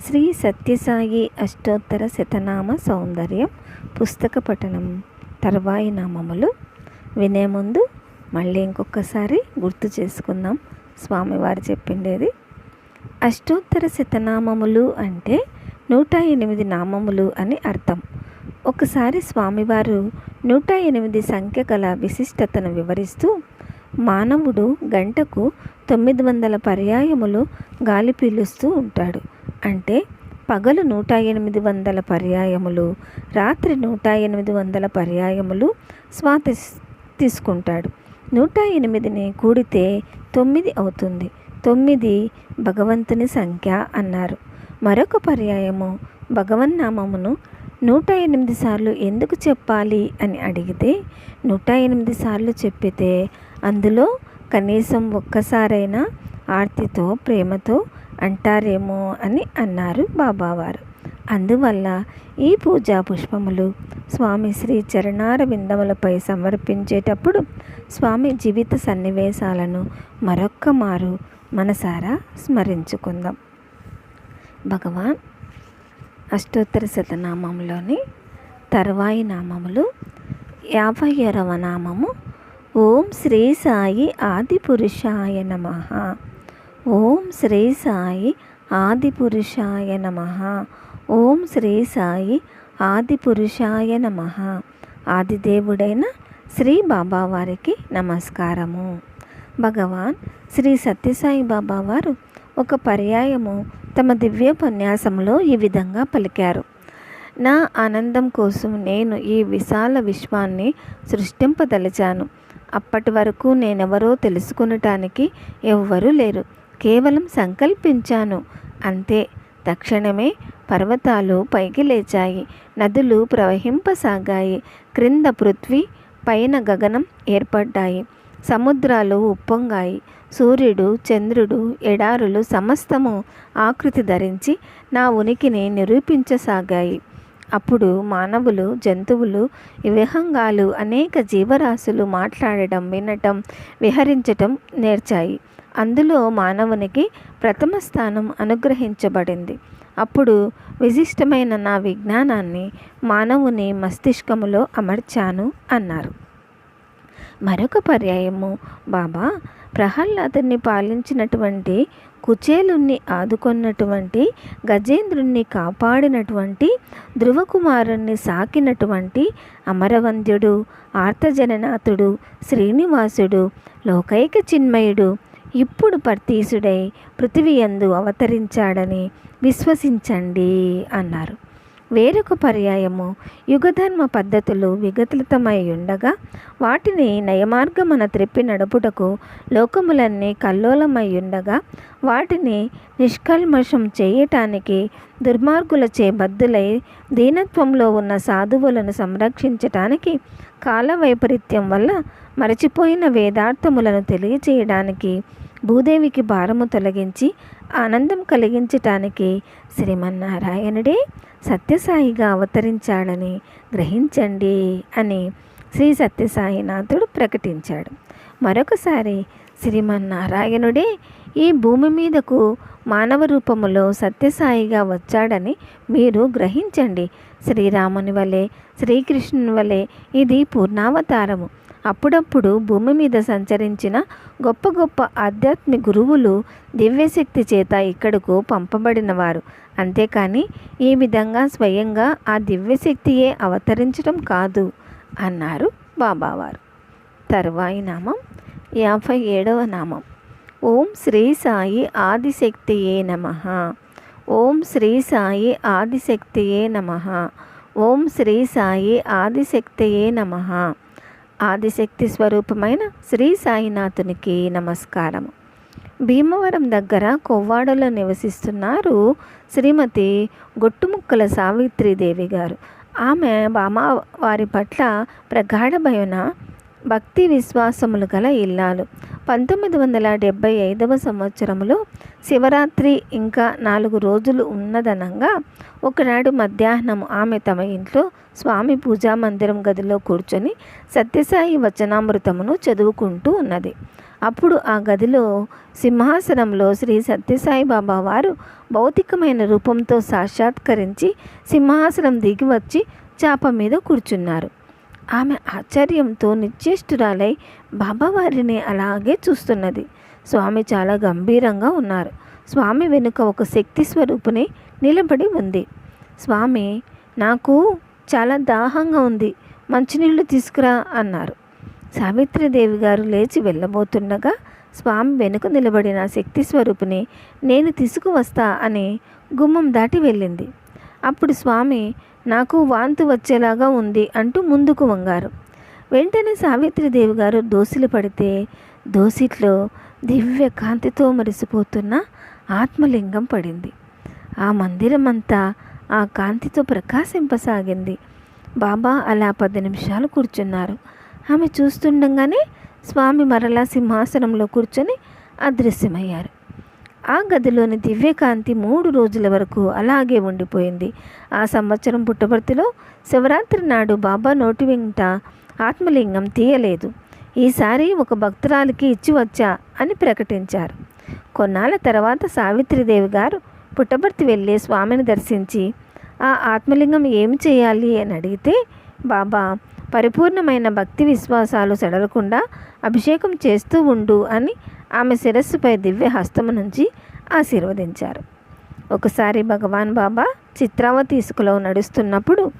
శ్రీ సత్యసాయి అష్టోత్తర శతనామ సౌందర్యం పుస్తక పఠనం తర్వాయి నామములు. వినే ముందు మళ్ళీ ఇంకొకసారి గుర్తు చేసుకుందాం. స్వామివారు చెప్పిండేది అష్టోత్తర శతనామములు అంటే నూట ఎనిమిది నామములు అని అర్థం. ఒకసారి స్వామివారు నూట ఎనిమిది సంఖ్య గల విశిష్టతను వివరిస్తూ మానవుడు గంటకు తొమ్మిది వందల పర్యాయములు గాలి పీలుస్తూ ఉంటాడు. అంటే పగలు నూట ఎనిమిది వందల పర్యాయములు రాత్రి నూట ఎనిమిది వందల పర్యాయములు స్వాతి తీసుకుంటాడు. నూట ఎనిమిదిని కూడితే తొమ్మిది అవుతుంది. తొమ్మిది భగవంతుని సంఖ్య అన్నారు. మరొక పర్యాయము భగవన్నామమును నూట ఎనిమిది సార్లు ఎందుకు చెప్పాలి అని అడిగితే నూట ఎనిమిది సార్లు చెప్పితే అందులో కనీసం ఒక్కసారైనా ఆర్తితో ప్రేమతో అంటారేమో అని అన్నారు బాబావారు. అందువల్ల ఈ పూజా పుష్పములు స్వామి శ్రీ చరణార విందములపై సమర్పించేటప్పుడు స్వామి జీవిత సన్నివేశాలను మరొక్క మారు మనసారా స్మరించుకుందాం. భగవాన్ అష్టోత్తర శతనామంలోని తర్వాయి నామములు యాభై ఆరవ నామము ఓం శ్రీ సాయి ఆది పురుషాయ నమ. ఓం శ్రీ సాయి ఆది పురుషాయ నమ. ఓం శ్రీ సాయి ఆది పురుషాయ నమ. ఆదిదేవుడైన శ్రీ బాబావారికి నమస్కారము. భగవాన్ శ్రీ సత్యసాయి బాబావారు ఒక పర్యాయము తమ దివ్య ఉపన్యాసంలో ఈ విధంగా పలికారు. నా ఆనందం కోసం నేను ఈ విశాల విశ్వాన్ని సృష్టింపదలిచాను. అప్పటి వరకు నేనెవరో తెలుసుకునటానికి ఎవ్వరూ లేరు. కేవలం సంకల్పించాను. అంతే. తక్షణమే పర్వతాలు పైకి లేచాయి. నదులు ప్రవహింపసాగాయి. క్రింద పృథ్వీ పైన గగనం ఏర్పడ్డాయి. సముద్రాలు ఉప్పొంగాయి. సూర్యుడు చంద్రుడు ఎడారులు సమస్తము ఆకృతి ధరించి నా ఉనికిని నిరూపించసాగాయి. అప్పుడు మానవులు జంతువులు విహంగాలు అనేక జీవరాశులు మాట్లాడటం వినటం విహరించటం నేర్చాయి. అందులో మానవునికి ప్రథమ స్థానం అనుగ్రహించబడింది. అప్పుడు విశిష్టమైన నా విజ్ఞానాన్ని మానవుని మస్తిష్కములో అమర్చాను అన్నారు. మరొక పర్యాయము బాబా! ప్రహ్లాదుని పాలించినటువంటి కుచేలుణ్ణి ఆదుకొన్నటువంటి గజేంద్రుణ్ణి కాపాడినటువంటి ధ్రువకుమారుణ్ణి సాకినటువంటి అమరవంద్యుడు ఆర్తజననాథుడు శ్రీనివాసుడు లోకైక చిన్మయుడు ఇప్పుడు పర్తీసుడై పృథివీయందు అవతరించాడని విశ్వసించండి అన్నారు. వేరొక పర్యాయము యుగధర్మ పద్ధతులు విగతలితమై ఉండగా వాటిని నయమార్గమన త్రిప్పి నడుపుటకు లోకములన్నీ కల్లోలమై ఉండగా వాటిని నిష్కల్మషం చేయటానికి దుర్మార్గులచే బద్దులై దీనత్వంలో ఉన్న సాధువులను సంరక్షించటానికి కాల వైపరీత్యం వల్ల మరచిపోయిన వేదార్థములను తెలియచేయడానికి భూదేవికి భారము తొలగించి ఆనందం కలిగించటానికి శ్రీమన్నారాయణుడే సత్యసాయిగా అవతరించాడని గ్రహించండి అని శ్రీ సత్యసాయినాథుడు ప్రకటించాడు. మరొకసారి శ్రీమన్నారాయణుడే ఈ భూమి మీదకు మానవ రూపములో సత్యసాయిగా వచ్చాడని మీరు గ్రహించండి. శ్రీరాముని వలె శ్రీకృష్ణుని వలె ఇది పూర్ణావతారము. అప్పుడప్పుడు భూమి మీద సంచరించిన గొప్ప గొప్ప ఆధ్యాత్మిక గురువులు దివ్యశక్తి చేత ఇక్కడకు పంపబడినవారు. అంతేకాని ఈ విధంగా స్వయంగా ఆ దివ్యశక్తియే అవతరించడం కాదు అన్నారు బాబావారు. తరువాయి నామం యాభై ఏడవ నామం. ఓం శ్రీ సాయి ఆదిశక్తియే నమ. ఓం శ్రీ సాయి ఆదిశక్తియే నమ. ఓం శ్రీ సాయి ఆదిశక్తియే నమ. ఆదిశక్తి స్వరూపమైన శ్రీ సాయినాథునికి నమస్కారము. భీమవరం దగ్గర కొవ్వాడలో నివసిస్తున్నారు శ్రీమతి గొట్టుముక్కల సావిత్రిదేవి గారు. ఆమె బామ వారి పట్ల భయన భక్తి విశ్వాసములు గల ఇల్లాలు. పంతొమ్మిది వందల డెబ్భై ఐదవ సంవత్సరంలో శివరాత్రి ఇంకా నాలుగు రోజులు ఉన్నదనంగా ఒకనాడు మధ్యాహ్నం ఆమె తమ ఇంట్లో స్వామి పూజా మందిరం గదిలో కూర్చొని సత్యసాయి వచనామృతమును చదువుకుంటూ ఉన్నది. అప్పుడు ఆ గదిలో సింహాసనంలో శ్రీ సత్యసాయి బాబా వారు భౌతికమైన రూపంతో సాక్షాత్కరించి సింహాసనం దిగి వచ్చి చాప మీద కూర్చున్నారు. ఆమె ఆశ్చర్యంతో నిశ్చేష్టురాలై బాబావారిని అలాగే చూస్తున్నది. స్వామి చాలా గంభీరంగా ఉన్నారు. స్వామి వెనుక ఒక శక్తి స్వరూపుని నిలబడి ఉంది. స్వామి నాకు చాలా దాహంగా ఉంది. మంచినీళ్ళు తీసుకురా అన్నారు. సావిత్రిదేవి గారు లేచి వెళ్ళబోతుండగా స్వామి వెనుక నిలబడిన శక్తి స్వరూపిని నేను తీసుకువస్తా అని గుమ్మం దాటి వెళ్ళింది. అప్పుడు స్వామి నాకు వాంతి వచ్చేలాగా ఉంది అంటూ ముందుకు వంగారు. వెంటనే సావిత్రిదేవి గారు దోసిలు పడితే దోసిట్లో దివ్య కాంతితో మరిసిపోతున్న ఆత్మలింగం పడింది. ఆ మందిరం అంతా ఆ కాంతితో ప్రకాశింపసాగింది. బాబా అలా పది నిమిషాలు కూర్చున్నారు. ఆమె చూస్తుండగానే స్వామి మరలా సింహాసనంలో కూర్చొని అదృశ్యమయ్యారు. ఆ గదిలోని దివ్యకాంతి మూడు రోజుల వరకు అలాగే ఉండిపోయింది. ఆ సంవత్సరం పుట్టపర్తిలో శివరాత్రి నాడు బాబా నోటి వెంట ఆత్మలింగం తీయలేదు. ఈసారి ఒక భక్తురాలికి ఇచ్చి వచ్చా అని ప్రకటించారు. కొన్నాళ్ళ తర్వాత సావిత్రిదేవి గారు పుట్టపర్తి వెళ్ళి స్వామిని దర్శించి ఆ ఆత్మలింగం ఏం చేయాలి? అని అడిగితే బాబా పరిపూర్ణమైన భక్తి విశ్వాసాలు సడలకుండా అభిషేకం చేస్తూ ఉండు అని ఆమె శిరస్సుపై దివ్య హస్తము నుంచి ఆశీర్వదించారు. ఒకసారి భగవాన్ బాబా చిత్రావతి ఇసుకలో నడుస్తున్నప్పుడు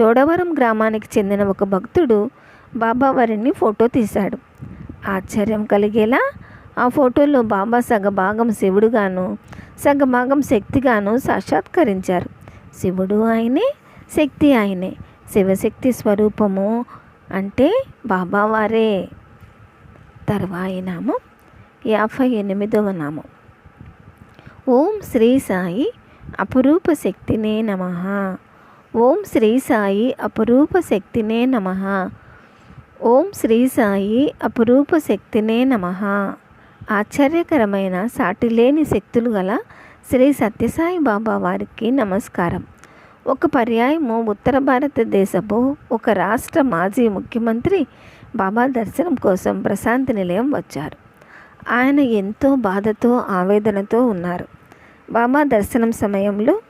చోడవరం గ్రామానికి చెందిన ఒక భక్తుడు బాబా వారిని ఫోటో తీశాడు. ఆశ్చర్యం కలిగేలా ఆ ఫోటోలో బాబా సగభాగం శివుడుగాను సగభాగం శక్తిగాను సాక్షాత్కరించారు. శివుడు ఆయనే శక్తి ఆయనే శివశక్తి స్వరూపము అంటే బాబావారే తర్వాయి నామం యాభై ఎనిమిదవ నామం. ఓం శ్రీ సాయి అపురూప శక్తినే నమ. ఓం శ్రీ సాయి అపురూప శక్తినే నమ. ఓం శ్రీ సాయి అపురూప శక్తినే నమ. ఆశ్చర్యకరమైన సాటిలేని శక్తులు గల శ్రీ సత్యసాయి బాబా వారికి నమస్కారం. ఒక పర్యాయము ఉత్తర భారతదేశపు ఒక రాష్ట్ర మాజీ ముఖ్యమంత్రి బాబా దర్శనం కోసం ప్రశాంతి నిలయం వచ్చారు. ఆయన ఎంతో బాధతో ఆవేదనతో ఉన్నారు. బాబా దర్శనం సమయంలో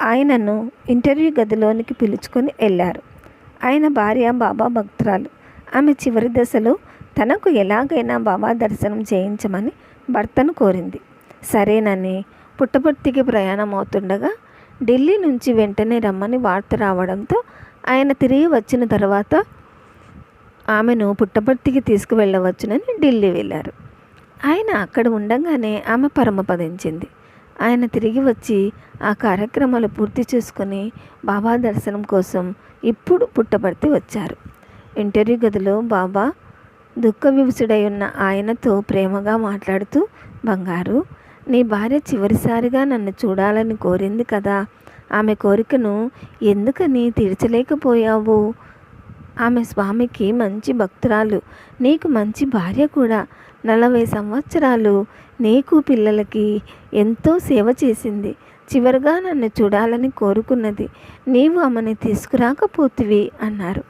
ఆయనను ఇంటర్వ్యూ గదిలోనికి పిలుచుకొని వెళ్ళారు. ఆయన భార్య బాబా భక్తురాలు. ఆమె చివరి దశలో తనకు ఎలాగైనా బాబా దర్శనం చేయించమని భర్తను కోరింది. సరేనని పుట్టపర్తికి ప్రయాణం అవుతుండగా ఢిల్లీ నుంచి వెంటనే రమ్మని వార్త రావడంతో ఆయన తిరిగి వచ్చిన తర్వాత ఆమెను పుట్టపర్తికి తీసుకువెళ్ళవచ్చునని ఢిల్లీ వెళ్ళారు. ఆయన అక్కడ ఉండగానే ఆమె పరమపదించింది ఆయన తిరిగి వచ్చి ఆ కార్యక్రమాలు పూర్తి చేసుకొని బాబా దర్శనం కోసం ఇప్పుడు పుట్టపర్తి వచ్చారు. ఇంటర్వ్యూ గదిలో బాబా దుఃఖ వివసుడై ఉన్న ఆయనతో ప్రేమగా మాట్లాడుతూ బంగారు నీ భార్య చివరిసారిగా నన్ను చూడాలని కోరింది కదా. ఆమె కోరికను ఎందుకని తీర్చలేకపోయావు? ఆమె స్వామికి మంచి భక్తురాలు నీకు మంచి భార్య కూడా. నలభై సంవత్సరాలు నీకు పిల్లలకి ఎంతో సేవ చేసింది. చివరిగా నన్ను చూడాలని కోరుకున్నది నీవు ఆమెని తీసుకురాకపోతివి అన్నారు.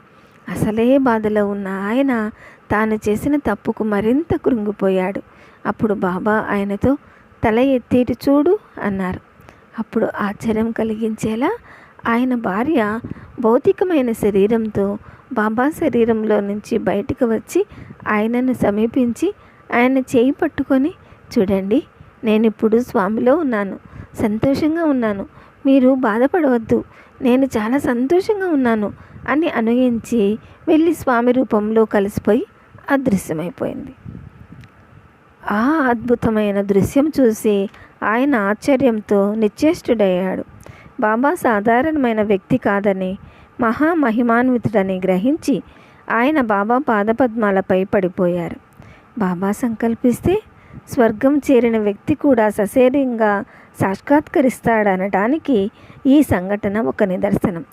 అసలే బాధలో ఉన్న ఆయన తాను చేసిన తప్పుకు మరింత కృంగిపోయాడు. అప్పుడు బాబా ఆయనతో తల ఎత్తేటి చూడు అన్నారు. అప్పుడు ఆశ్చర్యం కలిగించేలా ఆయన భార్య భౌతికమైన శరీరంతో బాబా శరీరంలో నుంచి బయటకు వచ్చి ఆయనను సమీపించి ఆయన చేయి పట్టుకొని చూడండి నేను ఇప్పుడు స్వామిలో ఉన్నాను. సంతోషంగా ఉన్నాను. మీరు బాధపడవద్దు. నేను చాలా సంతోషంగా ఉన్నాను అని అనుగించి వెళ్ళి స్వామి రూపంలో కలిసిపోయి అదృశ్యమైపోయింది. ఆ అద్భుతమైన దృశ్యం చూసి ఆయన ఆశ్చర్యంతో నిశ్చేష్టుడయ్యాడు. బాబా సాధారణమైన వ్యక్తి కాదని మహామహిమాన్వితుడని గ్రహించి ఆయన బాబా పాదపద్మాలపై పడిపోయారు. బాబా సంకల్పిస్తే స్వర్గం చేరిన వ్యక్తి కూడా సశరీరంగా సాక్షాత్కరిస్తాడనటానికి ఈ సంఘటన ఒక నిదర్శనం.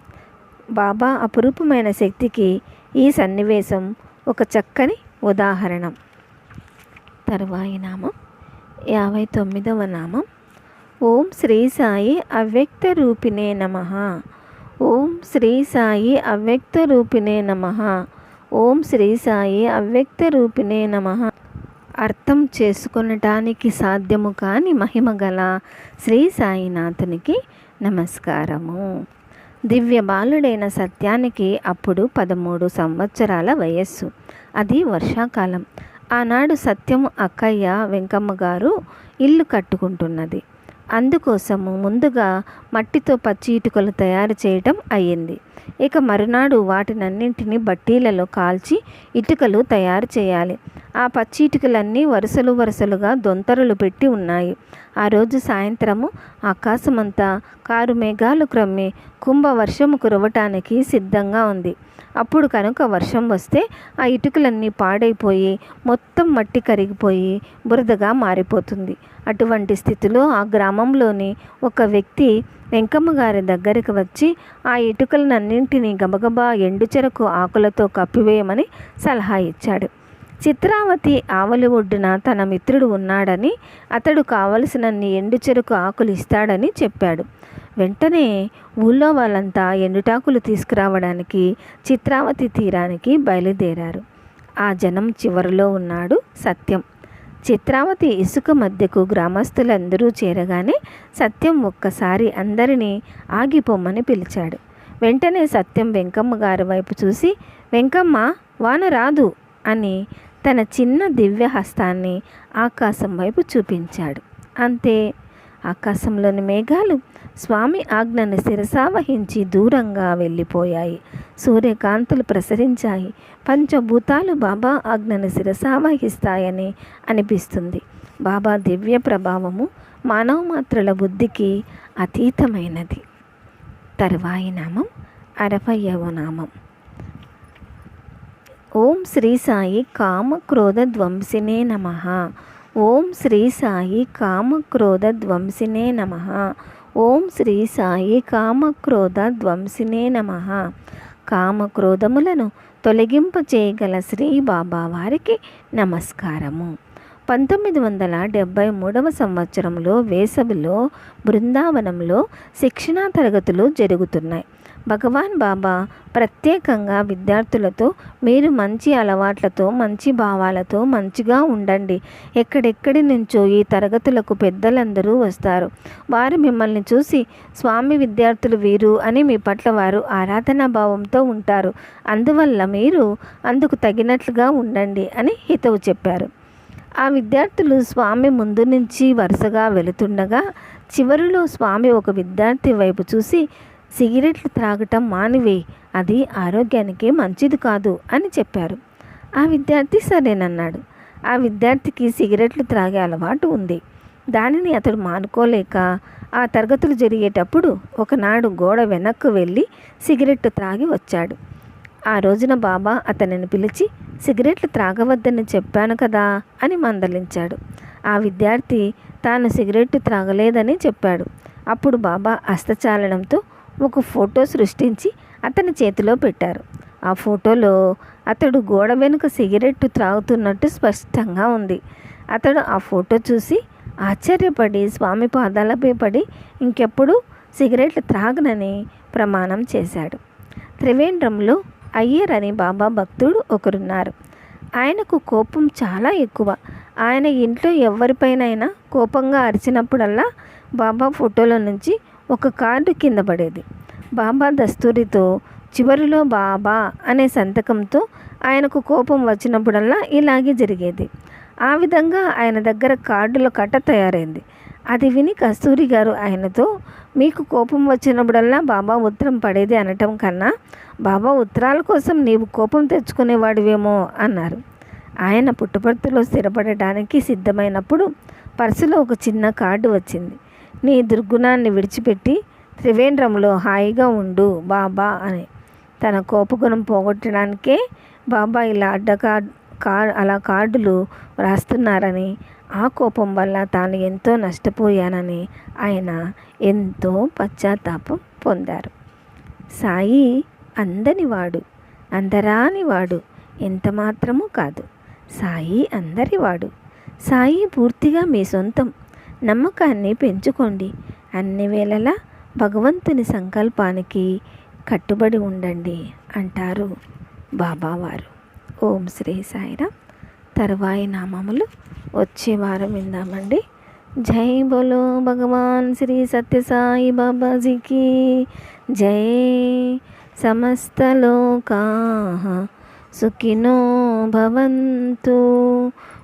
బాబా అపురూపమైన శక్తికి ఈ సన్నివేశం ఒక చక్కని ఉదాహరణ. తరువాయి నామం యాభై తొమ్మిదవ నామం. ఓం శ్రీ సాయి అవ్యక్త రూపిణే నమ. ఓం శ్రీ సాయి అవ్యక్త రూపిణే నమ. ఓం శ్రీ సాయి అవ్యక్త రూపిణే నమ. అర్థం చేసుకొనటానికి సాధ్యము కాని మహిమ గల శ్రీ సాయినాథునికి నమస్కారము. దివ్య బాలుడైన సత్యానికి అప్పుడు పదమూడు సంవత్సరాల వయస్సు. అది వర్షాకాలం. ఆనాడు సత్యం అక్కయ్య వెంకమ్మ గారు ఇల్లు కట్టుకుంటున్నది. అందుకోసము ముందుగా మట్టితో పచ్చి ఇటుకలు తయారు చేయటం అయ్యింది. ఇక మరునాడు వాటినన్నింటినీ బట్టీలలో కాల్చి ఇటుకలు తయారు చేయాలి. ఆ పచ్చి ఇటుకలన్నీ వరుసలు వరుసలుగా దొంతరలు పెట్టి ఉన్నాయి. ఆ రోజు సాయంత్రము ఆకాశమంతా కారు మేఘాలు క్రమ్మి కుంభ వర్షము కురవటానికి సిద్ధంగా ఉంది. అప్పుడు కనుక వర్షం వస్తే ఆ ఇటుకలన్నీ పాడైపోయి మొత్తం మట్టి కరిగిపోయి బురదగా మారిపోతుంది. అటువంటి స్థితిలో ఆ గ్రామంలోని ఒక వ్యక్తి వెంకమ్మ గారి దగ్గరికి వచ్చి ఆ ఇటుకలనన్నింటినీ గబగబా ఎండుచెరకు ఆకులతో కప్పివేయమని సలహా ఇచ్చాడు. చిత్రావతి ఆవలి ఒడ్డున తన మిత్రుడు ఉన్నాడని అతడు కావలసినన్ని ఎండుచెరుకు ఆకులు ఇస్తాడని చెప్పాడు. వెంటనే ఊళ్ళో వాళ్ళంతా ఎండుటాకులు తీసుకురావడానికి చిత్రావతి తీరానికి బయలుదేరారు. ఆ జనం చివరిలో ఉన్నాడు సత్యం. చిత్రావతి ఇసుక మధ్యకు గ్రామస్తులందరూ చేరగానే సత్యం ఒక్కసారి అందరినీ ఆగిపోమ్మని పిలిచాడు. వెంటనే సత్యం వెంకమ్మ గారి వైపు చూసి వెంకమ్మ వాన రాదు అని తన చిన్న దివ్య హస్తాన్ని ఆకాశం వైపు చూపించాడు. అంతే ఆకాశంలోని మేఘాలు స్వామి ఆజ్ఞను శిరసావహించి దూరంగా వెళ్ళిపోయాయి. సూర్యకాంతులు ప్రసరించాయి. పంచభూతాలు బాబా ఆజ్ఞను శిరసావహిస్తాయని అనిపిస్తుంది. బాబా దివ్య ప్రభావము మానవ మాత్రుల బుద్ధికి అతీతమైనది. తరువాయి నామం అరవయవ నామం. ఓం శ్రీ సాయి కామ క్రోధ ధ్వంసినే నమ. ఓం శ్రీ సాయి కామ క్రోధ ధ్వంసినే నమ. ఓం శ్రీ సాయి కామ క్రోధ ధ్వంసినే నమ. కామ క్రోధములను తొలగింప చేయగల శ్రీ బాబా వారికి నమస్కారము. పంతొమ్మిది వందల డెబ్భై మూడవ సంవత్సరంలో వేసవిలో బృందావనంలో శిక్షణా తరగతులు జరుగుతున్నాయి. భగవాన్ బాబా ప్రత్యేకంగా విద్యార్థులతో మీరు మంచి అలవాట్లతో మంచి భావాలతో మంచిగా ఉండండి. ఎక్కడెక్కడి నుంచో ఈ తరగతులకు పెద్దలందరూ వస్తారు. వారు మిమ్మల్ని చూసి స్వామి విద్యార్థులు వీరు అని మీ పట్ల వారు ఆరాధనా భావంతో ఉంటారు. అందువల్ల మీరు అందుకు తగినట్లుగా ఉండండి అని హితవు చెప్పారు. ఆ విద్యార్థులు స్వామి ముందు నుంచి వరుసగా వెళుతుండగా చివరిలో స్వామి ఒక విద్యార్థి వైపు చూసి సిగరెట్లు త్రాగటం మానివే అది ఆరోగ్యానికి మంచిది కాదు అని చెప్పారు. ఆ విద్యార్థి సరేనన్నాడు. ఆ విద్యార్థికి సిగరెట్లు త్రాగే అలవాటు ఉంది. దానిని అతడు మానుకోలేక ఆ తరగతులు జరిగేటప్పుడు ఒకనాడు గోడ వెనక్కు వెళ్ళి సిగరెట్ త్రాగి వచ్చాడు. ఆ రోజున బాబా అతనిని పిలిచి సిగరెట్లు త్రాగవద్దని చెప్పాను కదా అని మందలించాడు. ఆ విద్యార్థి తాను సిగరెట్ త్రాగలేదని చెప్పాడు. అప్పుడు బాబా హస్తచాలనంతో ఒక ఫోటో సృష్టించి అతని చేతిలో పెట్టారు. ఆ ఫోటోలో అతడు గోడ వెనుక సిగరెట్టు త్రాగుతున్నట్టు స్పష్టంగా ఉంది. అతడు ఆ ఫోటో చూసి ఆశ్చర్యపడి స్వామి పాదాలపై పడి ఇంకెప్పుడు సిగరెట్లు త్రాగనని ప్రమాణం చేశాడు. త్రివేంద్రంలో అయ్యర్ అని బాబా భక్తుడు ఒకరున్నారు. ఆయనకు కోపం చాలా ఎక్కువ. ఆయన ఇంట్లో ఎవరిపైనైనా కోపంగా అరిచినప్పుడల్లా బాబా ఫోటోలో నుంచి ఒక కార్డు కింద పడేది. బాబా దస్తూరితో చివరిలో బాబా అనే సంతకంతో ఆయనకు కోపం వచ్చినప్పుడల్లా ఇలాగే జరిగేది. ఆ విధంగా ఆయన దగ్గర కార్డుల కట్ట తయారైంది. అది విని కస్తూరి గారు ఆయనతో మీకు కోపం వచ్చినప్పుడల్లా బాబా ఉత్తరం పడేది అనటం కన్నా బాబా ఉత్తరాల కోసం నీవు కోపం తెచ్చుకునేవాడివేమో అన్నారు. ఆయన పుట్టుపర్తిలో స్థిరపడటానికి సిద్ధమైనప్పుడు పర్సులో ఒక చిన్న కార్డు వచ్చింది. నీ దుర్గుణాన్ని విడిచిపెట్టి త్రివేంద్రంలో హాయిగా ఉండు బాబా అని. తన కోపగుణం పోగొట్టడానికే బాబా ఇలా అడ్డ కార్ అలా కార్డులు వ్రాస్తున్నారని ఆ కోపం వల్ల తాను ఎంతో నష్టపోయానని ఆయన ఎంతో పశ్చాత్తాపం పొందారు. సాయి అందనివాడు అందరానివాడు ఎంత మాత్రము కాదు. సాయి అందరివాడు. సాయి పూర్తిగా మీ సొంతం. నమ్మకాన్ని పెంచుకోండి. అన్ని వేళలా భగవంతుని సంకల్పానికి కట్టుబడి ఉండండి అంటారు బాబావారు. ఓం శ్రీ సాయిరా. తరువాయి నామములు వచ్చే వారం విందామండి. జై బోలో భగవాన్ శ్రీ సత్యసాయి బాబాజీకి. జై సమస్తలోకా సుఖినో భవంతు.